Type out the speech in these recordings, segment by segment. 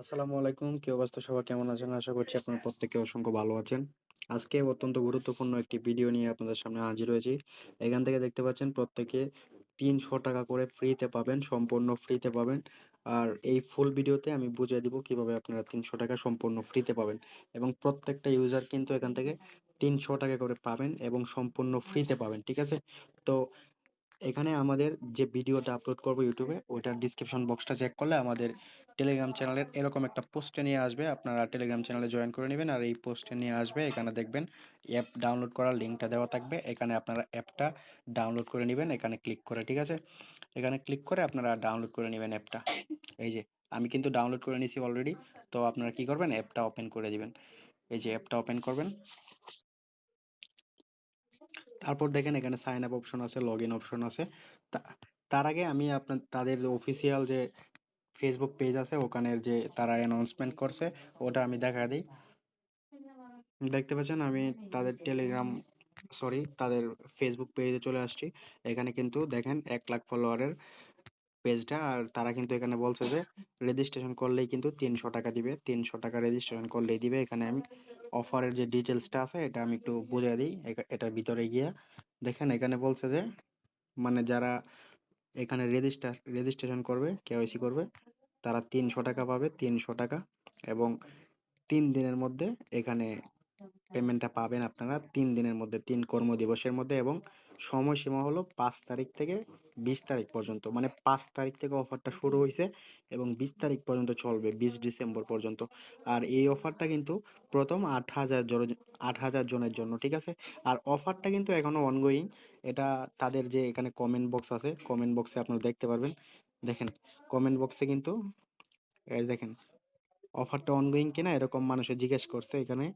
আসসালামু আলাইকুম। কি অবস্থা? সবাই কেমন আছেন? আশা করছি আপনারা প্রত্যেকে অসংখ্য ভালো আছেন। আজকে অত্যন্ত গুরুত্বপূর্ণ একটি ভিডিও নিয়ে আপনাদের সামনে হাজির হয়েছি। এখান থেকে দেখতে পাচ্ছেন প্রত্যেকে তিনশো টাকা করে ফ্রিতে পাবেন সম্পূর্ণ ফ্রিতে পাবেন। আর এই ফুল ভিডিওতে আমি বুঝিয়ে দিব কীভাবে আপনারা তিনশো টাকা সম্পূর্ণ ফ্রিতে পাবেন। এবং প্রত্যেকটা ইউজার কিন্তু এখান থেকে তিনশো টাকা করে পাবেন এবং সম্পূর্ণ ফ্রিতে পাবেন ঠিক আছে? তো এখানে আমাদের যে ভিডিওটা আপলোড করব ইউটিউবে ওইটার ডিসক্রিপশন বক্সটা চেক করলে আমাদের টেলিগ্রাম চ্যানেলের এরকম একটা পোস্টে নিয়ে আসবে। আপনারা টেলিগ্রাম চ্যানেলে জয়েন করে নেবেন আর এই পোস্টে নিয়ে আসবে। এখানে দেখবেন অ্যাপ ডাউনলোড করার লিঙ্কটা দেওয়া থাকবে। এখানে আপনারা অ্যাপটা ডাউনলোড করে নেবেন। এখানে ক্লিক করে, ঠিক আছে? এখানে ক্লিক করে আপনারা ডাউনলোড করে নেবেন অ্যাপটা এই যে, আমি কিন্তু ডাউনলোড করে নিয়েছি অলরেডি তো আপনারা কি করবেন? অ্যাপটা ওপেন করে দিবেন। এই যে অ্যাপটা ওপেন করবেন। তারপর দেখেন এখানে সাইন আপ অপশন আছে লগ ইন অপশন আছে তার আগে আমি আপনার, তাদের অফিসিয়াল যে ফেসবুক পেজ আছে, ওখানের যে তারা অ্যানাউন্সমেন্ট করছে, ওটা আমি দেখা দিই। দেখতে পাচ্ছেন আমি তাদের টেলিগ্রাম সরি তাদের ফেসবুক পেজে চলে আসছি। এখানে কিন্তু দেখেন এক লাখ ফলোয়ারের পেজটা আর তারা কিন্তু এখানে বলছে যে রেজিস্ট্রেশন করলেই কিন্তু তিনশো টাকা দিবে, তিনশো টাকা রেজিস্ট্রেশন করলেই দিবে। এখানে আমি অফারের যে ডিটেলসটা আছে, এটা আমি একটু বুঝিয়ে দিই। এটার ভিতরে গিয়া দেখেন, এখানে বলছে যে মানে যারা এখানে রেজিস্টার, রেজিস্ট্রেশন করবে কেওয়াইসি করবে, তারা তিনশো টাকা পাবে, তিনশো টাকা। এবং তিন দিনের মধ্যে এখানে পেমেন্টটা পাবেন আপনারা তিন দিনের মধ্যে, তিন কর্মদিবসের মধ্যে। এবং সময়সীমা হলো পাঁচ তারিখ থেকে বিশ তারিখ পর্যন্ত মানে পাঁচ তারিখ থেকে অফারটা শুরু হয়েছে এবং বিশ তারিখ পর্যন্ত চলবে বিশ ডিসেম্বর পর্যন্ত। আর এই অফারটা কিন্তু প্রথম আট হাজার জন আট হাজার জনের জন্য ঠিক আছে? আর অফারটা কিন্তু এখনও অনগোয়িং এটা তাদের যে এখানে কমেন্ট বক্স আছে কমেন্ট বক্সে আপনারা দেখতে পারবেন। দেখেন কমেন্ট বক্সে কিন্তু দেখেন অফারটা অনগোয়িং কিনা এরকম মানুষে জিজ্ঞেস করছে এখানে।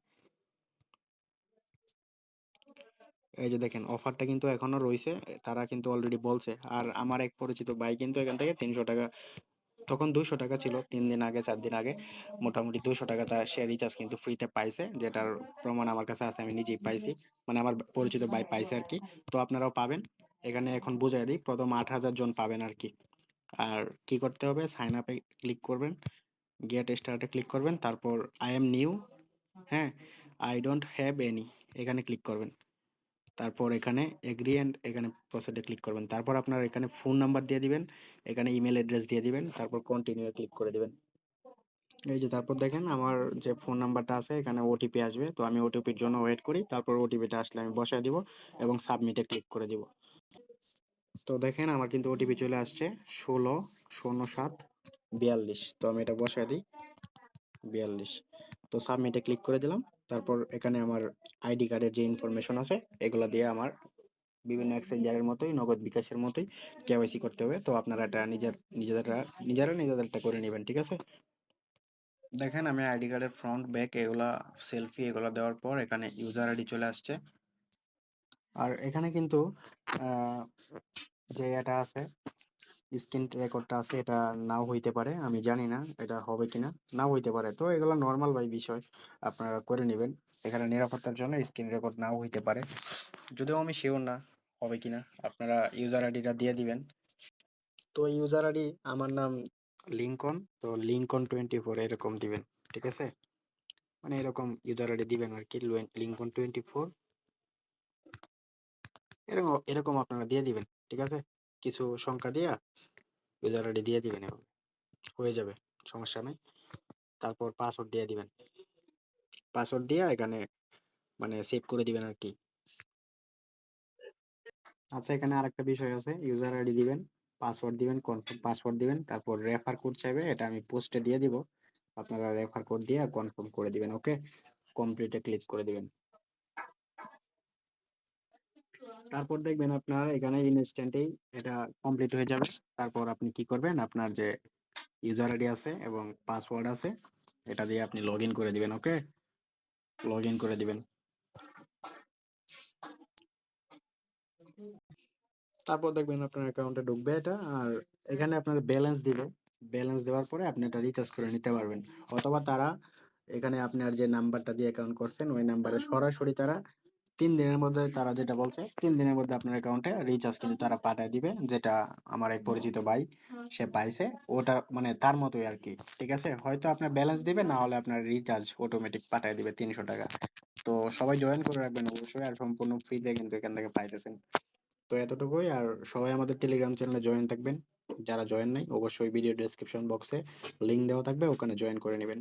এই যে দেখেন অফারটা কিন্তু এখনও রয়েছে তারা কিন্তু অলরেডি বলছে। আর আমার এক পরিচিত ভাই কিন্তু এখান থেকে তিনশো টাকা, তখন দুশো টাকা ছিল, তিন দিন আগে, চার দিন আগে, মোটামুটি দুশো টাকা তার সে রিচার্জ কিন্তু ফ্রিতে পাইছে, যেটার প্রমাণ আমার কাছে আছে, আমি নিজেই পাইছি মানে আমার পরিচিত ভাই পাইছে আর কি। তো আপনারাও পাবেন, এখানে এখন বুঝাই দিই, প্রথম আট হাজার জন পাবেন আর কি। আর কি করতে হবে সাইন আপে ক্লিক করবেন গেট স্টার্টে ক্লিক করবেন, তারপর আই এম নিউ হ্যাঁ আই ডোন্ট হ্যাভ এনি এখানে ক্লিক করবেন। তারপর এখানে এগ্রি অ্যান্ড এখানে প্রসিডে ক্লিক করবেন। তারপর আপনার এখানে ফোন নাম্বার দিয়ে দিবেন, এখানে ইমেল অ্যাড্রেস দিয়ে দিবেন, তারপর কন্টিনিউ ক্লিক করে দিবেন। এই যে তারপর দেখেন আমার যে ফোন নাম্বারটা আছে, এখানে ওটিপি আসবে। তো আমি ওটিপির জন্য ওয়েট করি, তারপর ওটিপিটা আসলে আমি বসায় দিব এবং সাবমিটে ক্লিক করে দিব। তো দেখেন আমার কিন্তু ওটিপি চলে আসছে ষোলো, শূন্য সাত, বিয়াল্লিশ। তো আমি এটা বসায় দিই, বিয়াল্লিশ। তো সাবমিটে ক্লিক করে দিলাম। তারপর এখানে আমার আইডি কার্ডের যে ইনফরমেশন আছে, এগুলো দিয়ে আমার বিভিন্ন এক্সচেঞ্জারের মতোই, নগদ বিকাশের মতোই কেওয়াইসি করতে হবে। তো আপনারা এটা নিজের, নিজেরা নিজেরা নিজেদেরটা করে নেবেন, ঠিক আছে? দেখেন, আমি আইডি কার্ডের ফ্রন্ট ব্যাক এগুলা সেলফি এগুলো দেওয়ার পর এখানে ইউজার আইডি চলে আসছে। আর এখানে কিন্তু যে এটা আছে স্ক্রিন রেকর্ডটা আছে, এটা নাও হইতে পারে, আমি জানি না এটা হবে কিনা, নাও হইতে পারে। তো এগুলো নর্মাল ভাই বিষয়, আপনারা করে নেবেন। এখানে নিরাপত্তার জন্য স্ক্রিন রেকর্ড নাও হইতে পারে। যদিও আমি শিওর না হবে কিনা, আপনারা ইউজার আইডিটা দিয়ে দিবেন। তো ইউজার আইডি আমার নাম লিঙ্কন, তো লিঙ্কন টোয়েন্টি ফোর এরকম দিবেন, ঠিক আছে? মানে এরকম ইউজার আইডি দিবেন আর কি, লিঙ্কন টোয়েন্টি ফোর এরকম এরকম আপনারা দিয়ে দিবেন। ঠিক আছে? কিছু সংখ্যা দিয়া ইউজার আইডি দিয়ে দিবেন এভাবে। হয়ে যাবে, সমস্যা নেই। তারপর পাসওয়ার্ড দিয়ে দিবেন। পাসওয়ার্ড দিয়ে এখানে মানে সেভ করে দিবেন আর কি। আচ্ছা এখানে আরেকটা বিষয় আছে। ইউজার আইডি দিবেন পাসওয়ার্ড দিবেন কনফার্ম পাসওয়ার্ড দিবেন, তারপর রেফার কোড চাইবে, এটা আমি পোস্টে দিয়ে দিব। আপনারা রেফার কোড দিয়ে কনফার্ম করে দিবেন ওকে কমপ্লিটে ক্লিক করে দিবেন। তারপর দেখবেন আপনার এখানে ইনস্ট্যান্টেই এটা কমপ্লিট হয়ে যাবে। তারপর আপনি কি করবেন? আপনার যে ইউজার আইডি আছে এবং পাসওয়ার্ড আছে, এটা দিয়ে আপনি লগ করে দিবেন ওকে লগ করে দিবেন। তারপর দেখবেন আপনার অ্যাকাউন্টে ঢুকবে এটা, আর এখানে আপনার ব্যালেন্স দিবে। ব্যালেন্স দেওয়ার পরে আপনি এটা রিচার্জ করে নিতে পারবেন। অথবা তারা এখানে আপনার যে নাম্বারটা দিয়ে অ্যাকাউন্ট করছেন, ওই নাম্বারে সরাসরি তারা তিন দিনের মধ্যে তারা যেটা বলছে, তিন দিনের মধ্যে আপনার অ্যাকাউন্টে রিচার্জ কিন্তু তারা পাঠিয়ে দিবে, যেটা আমার এক পরিচিত ভাই সে পাইছে। ওটা মানে তার মতোই আর কি, ঠিক আছে? হয়তো আপনার ব্যালেন্স দিবে, না হলে আপনার রিচার্জ অটোমেটিক পাঠিয়ে দিবে তিনশো টাকা। তো সবাই জয়েন করে রাখবেন অবশ্যই, আর সম্পূর্ণ ফ্রিতে কিন্তু এখান থেকে পাইতেছেন। তো এতটুকুই, আর সবাই আমাদের টেলিগ্রাম চ্যানেলে জয়েন থাকবেন। যারা জয়েন নাই, অবশ্যই ভিডিও ডেসক্রিপশন বক্সে লিঙ্ক দেওয়া থাকবে, ওখানে জয়েন করে নেবেন।